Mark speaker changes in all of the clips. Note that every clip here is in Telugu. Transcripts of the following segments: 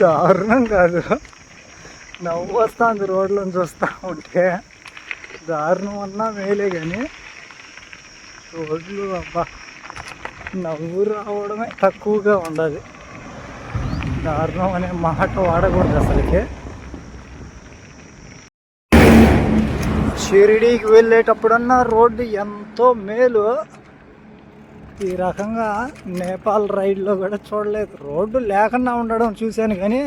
Speaker 1: దారుణం కాదు. నవ్వు వస్తుంది రోడ్లను చూస్తూ ఉంటే. దారుణం అన్నా మేలే కానీ రోడ్లు అబ్బా నవ్వు రావడమే తక్కువగా ఉండదు దారుణం అనే మాట వాడకూడదు అసలుకి. షిరిడీకి వెళ్ళేటప్పుడన్నా రోడ్డు ఎంతో మేలు. ఈ రకంగా నేపాల్ రైడ్లో కూడా చూడలేదు. రోడ్డు లేకుండా ఉండడం చూశాను కానీ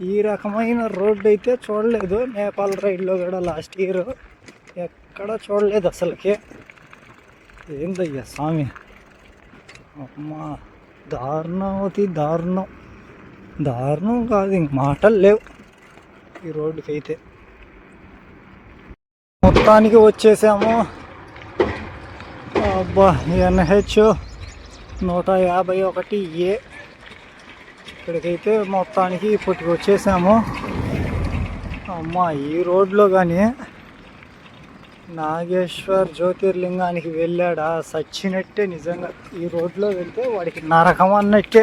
Speaker 1: ఈ రకమైన రోడ్డు అయితే చూడలేదు. నేపాల్ రైడ్లో కూడా లాస్ట్ ఇయర్ ఎక్కడ చూడలేదు అసలుకి. ఏందయ్యా స్వామి? అమ్మా దారుణమతి దారుణం. దారుణం కాదు ఇంక మాటలు లేవు ఈ రోడ్డుకి అయితే మొత్తానికి వచ్చేసాము. అబ్బా ఎన్హెచ్ నూట యాభై ఒకటి ఏ. ఇక్కడికైతే మొత్తానికి ఇప్పటికి వచ్చేసాము అమ్మా ఈ రోడ్లో కానీ నాగేశ్వర్ జ్యోతిర్లింగానికి వెళ్ళాడా? సచ్చినట్టే నిజంగా. ఈ రోడ్లో వెళ్తే వాడికి నరకం అన్నట్టే.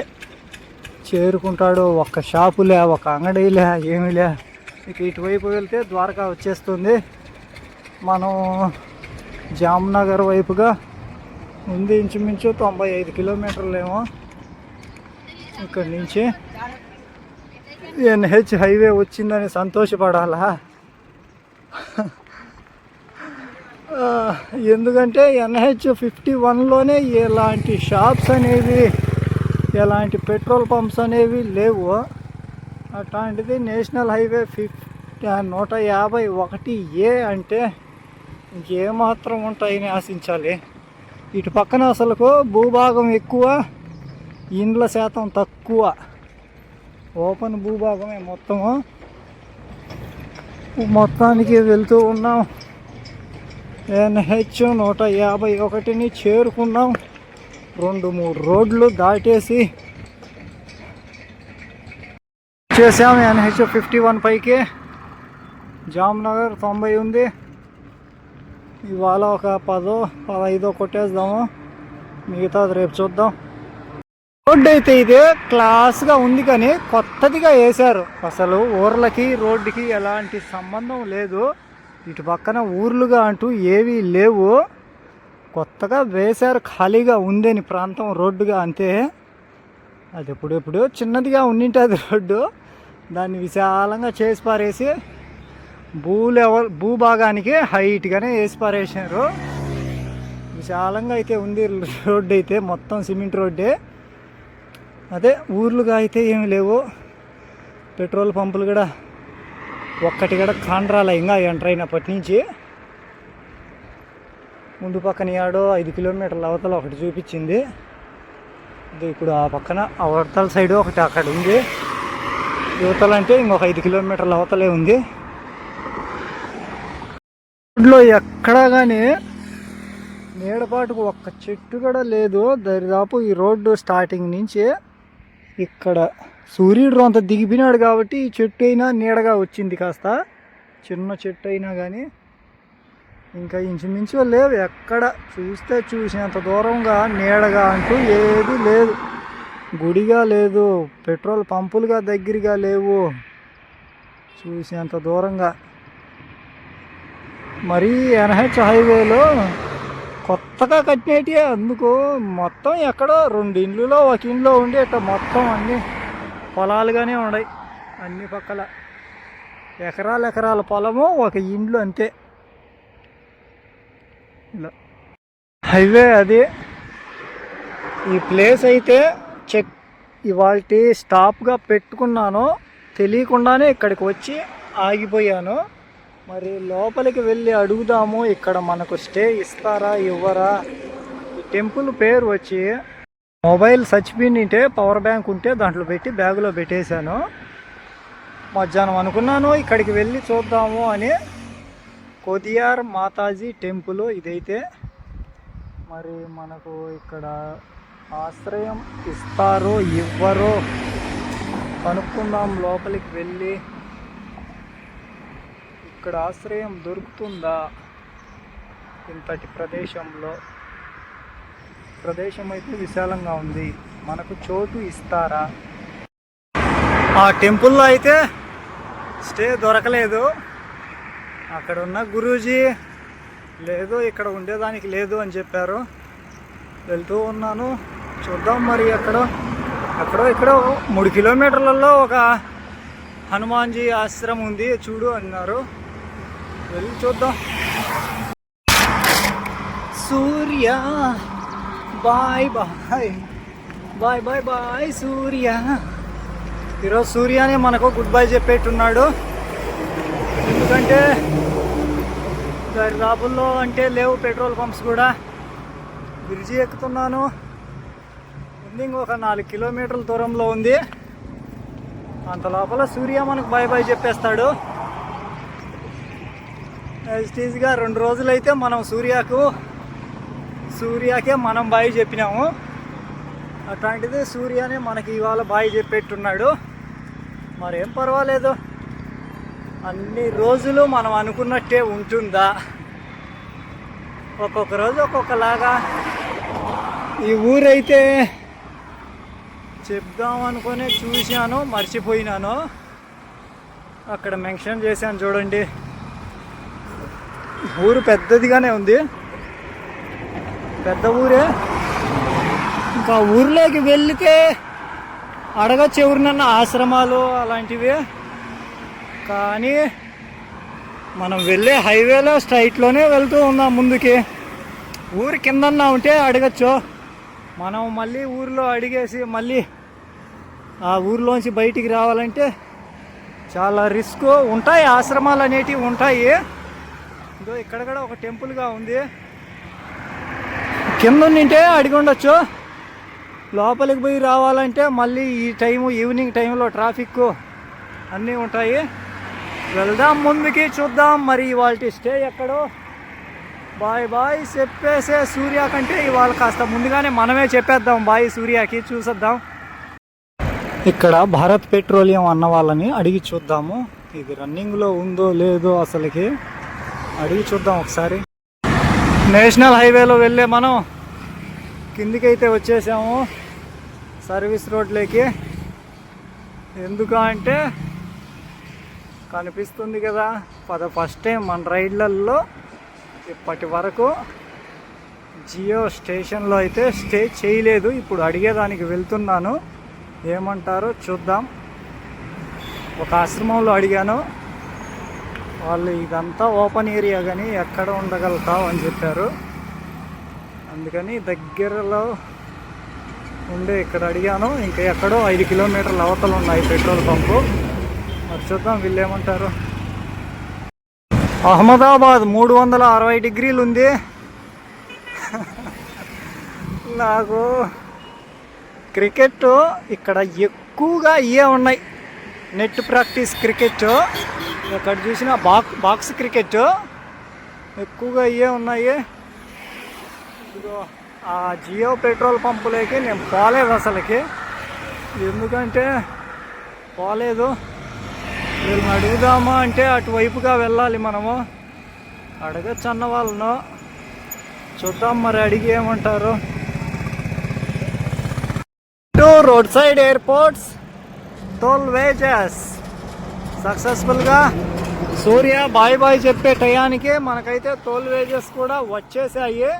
Speaker 1: చేరుకుంటాడు ఒక్క షాపులే ఒక అంగడిలే ఏమిలే ఇక ఇటువైపు వెళ్తే ద్వారకా వచ్చేస్తుంది. మనం జామ్నగర్ వైపుగా ఉంది ఇంచుమించు తొంభై ఐదు కిలోమీటర్లేమో ఇక్కడి నుంచి. ఎన్హెచ్ హైవే వచ్చిందని సంతోషపడాలా? ఎందుకంటే ఎన్హెచ్ ఫిఫ్టీ వన్లోనే ఎలాంటి షాప్స్ అనేవి ఎలాంటి పెట్రోల్ పంప్స్ అనేవి లేవు. అట్లాంటిది నేషనల్ హైవే ఫిఫ్టీ నూట యాభై ఒకటి ఏ అంటే ఇంకేమాత్రం ఉంటాయని ఆశించాలి. ఇటు పక్కన అసలుకు భూభాగం ఎక్కువ ఇండ్ల శాతం తక్కువ. ఓపెన్ భూభాగమే మొత్తము. మొత్తానికి వెళ్తూ ఉన్నాం. ఎన్హెచ్ నూట యాభై ఒకటిని చేరుకున్నాం. రెండు మూడు రోడ్లు దాటేసి చేసాం ఎన్హెచ్ ఫిఫ్టీ వన్ పైకి. జామ్నగర్ తొంభై ఉంది. ఇవాళ ఒక పదో పదహైదో కొట్టేద్దాము. మిగతా రేపు చూద్దాం. రోడ్డు అయితే ఇది క్లాస్గా ఉంది కానీ కొత్తదిగా వేశారు. అసలు ఊర్లకి రోడ్డుకి ఎలాంటి సంబంధం లేదు. ఇటు పక్కన ఊర్లుగా అంటూ ఏవీ లేవు. కొత్తగా వేశారు ఖాళీగా ఉందని ప్రాంతం రోడ్డుగా అంతే. అది ఎప్పుడెప్పుడు చిన్నదిగా ఉండింటుంది రోడ్డు. దాన్ని విశాలంగా చేసి పారేసి భూ లెవెల్ భూభాగానికి హైట్గానే వేసి పారేసారు విశాలంగా అయితే ఉంది రోడ్డు అయితే మొత్తం సిమెంట్ రోడ్డే. అదే ఊర్లుగా అయితే ఏమి లేవు. పెట్రోల్ పంపులు కూడా ఒక్కటి కూడా కాండ్రాల ఇంకా ఎంటర్ అయినప్పటి నుంచి. ముందు పక్కన యాడో ఐదు కిలోమీటర్ల అవతల ఒకటి చూపించింది. ఇది ఇప్పుడు ఆ పక్కన అవతల సైడ్ ఒకటి అక్కడ ఉంది. యువతల అంటే ఇంకొక ఐదు కిలోమీటర్ల అవతలే ఉంది. రోడ్లో ఎక్కడా కానీ నీడపాటుకు ఒక్క చెట్టు కూడా లేదు. దరిదాపు ఈ రోడ్డు స్టార్టింగ్ నుంచి ఇక్కడ సూర్యుడు అంత దిగిపోయినాడు కాబట్టి ఈ చెట్టు అయినా నీడగా వచ్చింది కాస్త. చిన్న చెట్టు అయినా కానీ ఇంకా ఇంచుమించు లేవు. ఎక్కడ చూస్తే చూసినంత దూరంగా నీడగా అంటూ ఏది లేదు. గుడిగా లేదు పెట్రోల్ పంపులుగా దగ్గరగా లేవు. చూసినంత దూరంగా మరీ ఎన్హెచ్ హైవేలో కొత్తగా కట్టినవి అందుకు మొత్తం ఎక్కడో రెండు ఇండ్లలో ఒక ఇంట్లో ఉండి ఇట్లా మొత్తం అన్ని పొలాలుగానే ఉన్నాయి. అన్ని పక్కల ఎకరాల ఎకరాల పొలము ఒక ఇండ్లు అంతే. ఇలా. హైవే అది. ఈ ప్లేస్ అయితే చెక్ ఇవాళ స్టాప్గా పెట్టుకున్నాను. తెలియకుండానే ఇక్కడికి వచ్చి ఆగిపోయాను. మరి లోపలికి వెళ్ళి అడుగుదాము. ఇక్కడ మనకు స్టే ఇస్తారా ఇవ్వరా? టెంపుల్ పేరు వచ్చి మొబైల్ చచ్చిపోయింటే పవర్ బ్యాంక్ ఉంటే దాంట్లో పెట్టి బ్యాగులో పెట్టేశాను. మధ్యాహ్నం అనుకున్నాను ఇక్కడికి వెళ్ళి చూద్దాము అని. కొదియార్ మాతాజీ టెంపుల్ ఇదైతే. మరి మనకు ఇక్కడ ఆశ్రయం ఇస్తారో ఇవ్వరో కనుక్కుందాం లోపలికి వెళ్ళి. ఇక్కడ ఆశ్రయం దొరుకుతుందా? ఇంతటి ప్రదేశంలో. ప్రదేశం అయితే విశాలంగా ఉంది. మనకు చోటు ఇస్తారా? ఆ టెంపుల్లో అయితే స్టే దొరకలేదు. అక్కడ ఉన్న గురూజీ లేదు ఇక్కడ ఉండేదానికి లేదు అని చెప్పారు. వెళ్తూ ఉన్నాను. చూద్దాం మరి అక్కడ అక్కడో ఇక్కడ మూడు కిలోమీటర్లలో ఒక హనుమాన్జీ ఆశ్రమం ఉంది. చూడు అన్నారు. వెళ్ళి చూద్దాం. Surya bye bye. Bye bye bye Surya. ఈరోజు సూర్యనే మనకు గుడ్ బై చెప్పేట్టున్నాడు. ఎందుకంటే రాబుల్లో అంటే లేవు పెట్రోల్ పంప్స్ కూడా. బ్రిడ్జి ఎక్కుతున్నాను. ఉంది ఒక నాలుగు కిలోమీటర్ల దూరంలో ఉంది. అంత లోపల సూర్య మనకు బాయ్ బాయ్ చెప్పేస్తాడు. యాజిటీజ్గా రెండు రోజులైతే మనం సూర్యకు సూర్యకే మనం బాయి చెప్పినాము. అట్లాంటిది సూర్యనే మనకి ఇవాళ బాయి చెప్పేట్టున్నాడు. మరేం పర్వాలేదు. అన్ని రోజులు మనం అనుకున్నట్టే ఉంటుందా? ఒక్కొక్క రోజు ఒక్కొక్కలాగా ఈ ఊరైతే చెప్దాం అనుకునే చూశాను మర్చిపోయినాను. అక్కడ మెన్షన్ చేశాను చూడండి. ఊరు పెద్దదిగానే ఉంది. పెద్ద ఊరే. ఇంకా ఊర్లోకి వెళ్తే అడగచ్చు ఎవరినన్నా ఆశ్రమాలు అలాంటివి. కానీ మనం వెళ్ళే హైవేలో స్ట్రైట్లోనే వెళ్తూ ఉన్నాం ముందుకి. ఊరు కిందన్నా ఉంటే అడగచ్చు. మనం మళ్ళీ ఊరిలో అడిగేసి మళ్ళీ ఆ ఊరిలోంచి బయటికి రావాలంటే చాలా రిస్క్. ఉంటాయి ఆశ్రమాలు అనేటివి ఉంటాయి. ఇదో ఇక్కడ కూడా ఒక టెంపుల్గా ఉంది. కింద ఉంటే అడిగి ఉండొచ్చు. లోపలికి పోయి రావాలంటే మళ్ళీ ఈ టైము ఈవినింగ్ టైంలో ట్రాఫిక్ అన్నీ ఉంటాయి. వెళ్దాం ముందుకి చూద్దాం. మరి ఇవాళ స్టే ఎక్కడో? బాయ్ బాయ్ చెప్పేసే సూర్య కంటే ఇవాళ కాస్త ముందుగానే మనమే చెప్పేద్దాం. బాయ్ సూర్యకి చూసేద్దాం. ఇక్కడ భారత్ పెట్రోలియం అన్న వాళ్ళని అడిగి చూద్దాము. ఇది రన్నింగ్లో ఉందో లేదో అసలుకి. అడిగి చూద్దాం ఒకసారి. నేషనల్ హైవేలో వెళ్ళే మనం కిందికైతే వచ్చేసాము సర్వీస్ రోడ్లోకి. ఎందుకు అంటే కనిపిస్తుంది కదా పద ఫస్ట్ టైం మన రైడ్లలో ఇప్పటి వరకు జియో స్టేషన్లో అయితే స్టే చేయలేదు. ఇప్పుడు అడిగేదానికి వెళ్తున్నాను. ఏమంటారో చూద్దాం. ఒక ఆశ్రమంలో అడిగాను. వాళ్ళు ఇదంతా ఓపెన్ ఏరియా కానీ ఎక్కడ ఉండగలుగుతావు అని చెప్పారు. అందుకని దగ్గరలో ఉండే ఇక్కడ అడిగాను. ఇంకా ఎక్కడో ఐదు కిలోమీటర్ల అవతలు ఉన్నాయి పెట్రోల్ పంపు. మరి చూద్దాం వీళ్ళు ఏమంటారు. అహ్మదాబాద్ మూడు వందల అరవై డిగ్రీలు ఉంది. నాకు క్రికెట్ ఇక్కడ ఎక్కువగా ఇవే ఉన్నాయి. నెట్ ప్రాక్టీస్ క్రికెట్ ఎక్కడ చూసినా బాక్ బాక్స్ క్రికెట్. ఎక్కువగా ఇవే ఉన్నాయి. ఇదిగో ఆ జియో పెట్రోల్ పంపులోకి నేను పోలేదు అసలుకి. ఎందుకంటే పోలేదు. వీళ్ళని అడుగుదామా అంటే అటువైపుగా వెళ్ళాలి మనము. అడగచ్చు అన్న వాళ్ళను. చూద్దాం మరి అడిగి ఏమంటారు. Road side airports toll wages. సక్సెస్ఫుల్గా. సూర్య బాయ్ బాయ్ చెప్పే టయానికి మనకైతే టోల్ వేజెస్ కూడా వచ్చేసాయి.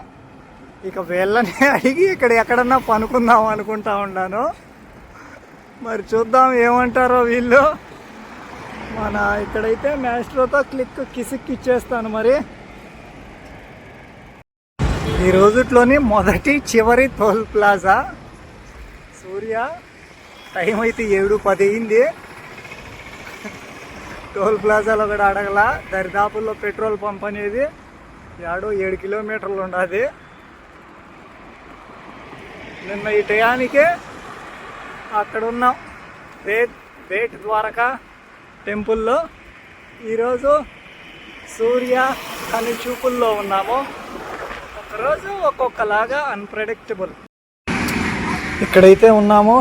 Speaker 1: ఇక వెళ్ళని అడిగి ఇక్కడ ఎక్కడన్నా పనుకుందాం అనుకుంటా ఉన్నాను. మరి చూద్దాం ఏమంటారో వీళ్ళు. మన ఇక్కడైతే మ్యాస్ట్రోతో క్లిక్ కిసిక్ ఇచ్చేస్తాను మరి. ఈ రోజుట్లోని మొదటి చివరి టోల్ ప్లాజా. సూర్య టైం అయితే ఏడు పది అయింది. టోల్ ప్లాజాలో కూడా అడగల. దరిదాపుల్లో పెట్రోల్ పంప్ అనేది ఏడో ఏడు కిలోమీటర్లు ఉండాలి నిన్న ఈ టయానికే అక్కడ ఉన్నాం వేట్ వేట్ ద్వారకా టెంపుల్లో ఈరోజు సూర్య అని చూపుల్లో ఉన్నాము. ఒకరోజు ఒక్కొక్కలాగా అన్ప్రెడిక్టబుల్ ఇక్కడైతే ఉన్నాము.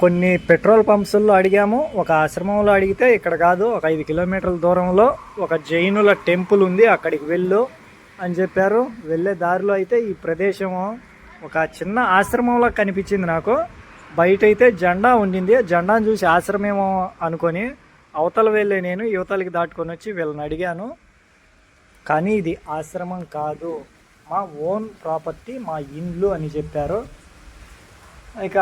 Speaker 1: కొన్ని పెట్రోల్ పంప్స్లో అడిగాము. ఒక ఆశ్రమంలో అడిగితే ఇక్కడ కాదు ఒక ఐదు కిలోమీటర్ల దూరంలో ఒక జైనుల టెంపుల్ ఉంది అక్కడికి వెళ్ళు అని చెప్పారు. వెళ్ళే దారిలో అయితే ఈ ప్రదేశము ఒక చిన్న ఆశ్రమంలో కనిపించింది నాకు. బయట అయితే జెండా ఉండింది. జెండాను చూసి ఆశ్రమేమో అనుకొని అవతల వెళ్ళే నేను యువతలకి దాటుకొని వచ్చి వీళ్ళని అడిగాను. కానీ ఇది ఆశ్రమం కాదు. మా ఓన్ ప్రాపర్టీ మా ఇండ్లు అని చెప్పారు. ఇక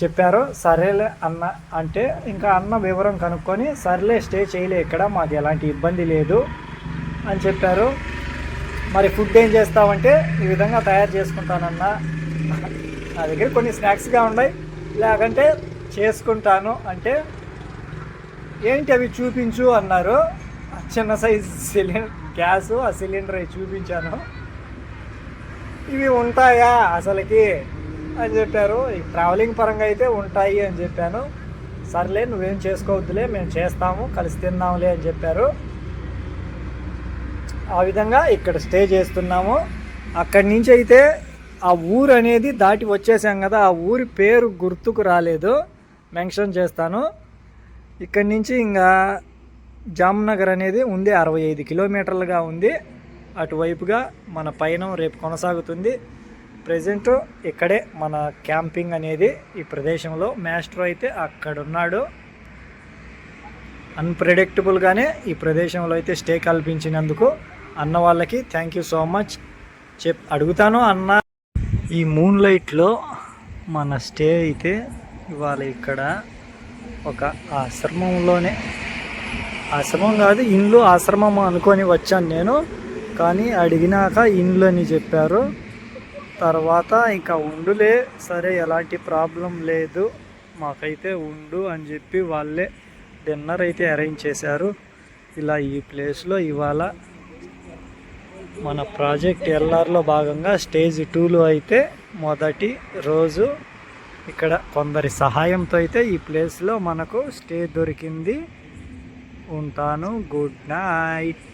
Speaker 1: చెప్పారు సరేలే అన్న అంటే ఇంకా అన్న వివరం కనుక్కొని సర్లే స్టే చేయలే ఇక్కడ మాకు ఎలాంటి ఇబ్బంది లేదు అని చెప్పారు. మరి ఫుడ్ ఏం చేస్తామంటే ఈ విధంగా తయారు చేసుకుంటానన్నా. నా దగ్గర కొన్ని స్నాక్స్గా ఉన్నాయి. లేకంటే చేసుకుంటాను అంటే ఏంటి అవి చూపించు అన్నారు. చిన్న సైజ్ సిలిండర్ గ్యాస్ ఆ సిలిండర్ అవి చూపించాను. ఇవి ఉంటాయా అసలుకి? అని చెప్పారు. ఈ ట్రావెలింగ్ పరంగా అయితే ఉంటాయి అని చెప్పాను. సర్లే నువ్వేం చేసుకోవద్దులే మేము చేస్తాము కలిసి తిందాంలే అని చెప్పారు. ఆ విధంగా ఇక్కడ స్టే చేస్తున్నాము. అక్కడి నుంచి అయితే ఆ ఊరు అనేది దాటి వచ్చేసాం కదా ఆ ఊరి పేరు గుర్తుకు రాలేదు. మెన్షన్ చేస్తాను. ఇక్కడి నుంచి ఇంకా జామ్నగర్ అనేది ఉంది అరవై ఐదు కిలోమీటర్లుగా ఉంది. అటువైపుగా మన పయనం రేపు కొనసాగుతుంది. ప్రజెంట్ ఇక్కడే మన క్యాంపింగ్ అనేది ఈ ప్రదేశంలో మాస్టర్ అయితే అక్కడ ఉన్నాడు అన్ప్రెడిక్టబుల్గానే ఈ ప్రదేశంలో అయితే స్టే కల్పించినందుకు అన్న వాళ్ళకి థ్యాంక్ యూ సో మచ్ చెప్ అడుగుతాను అన్న. ఈ మూన్ లైట్లో మన స్టే అయితే ఇవాళ ఇక్కడ ఒక ఆశ్రమంలోనే. ఆశ్రమం కాదు ఇండ్లు ఆశ్రమం అనుకొని వచ్చాను నేను. కానీ అడిగినాక ఇండ్లు అని చెప్పారు. తర్వాత ఇంకా ఉండులే. సరే ఎలాంటి ప్రాబ్లం లేదు. మాకైతే ఉండు అని చెప్పి వాళ్ళే డిన్నర్ అయితే అరేంజ్ చేశారు. ఇలా ఈ ప్లేస్లో ఇవాళ మన ప్రాజెక్ట్ ఎల్ఆర్లో భాగంగా స్టేజ్ టూలో అయితే మొదటి రోజు ఇక్కడ కొందరి సహాయంతో అయితే ఈ ప్లేస్లో మనకు స్టే దొరికింది. ఉంటాను. Good night.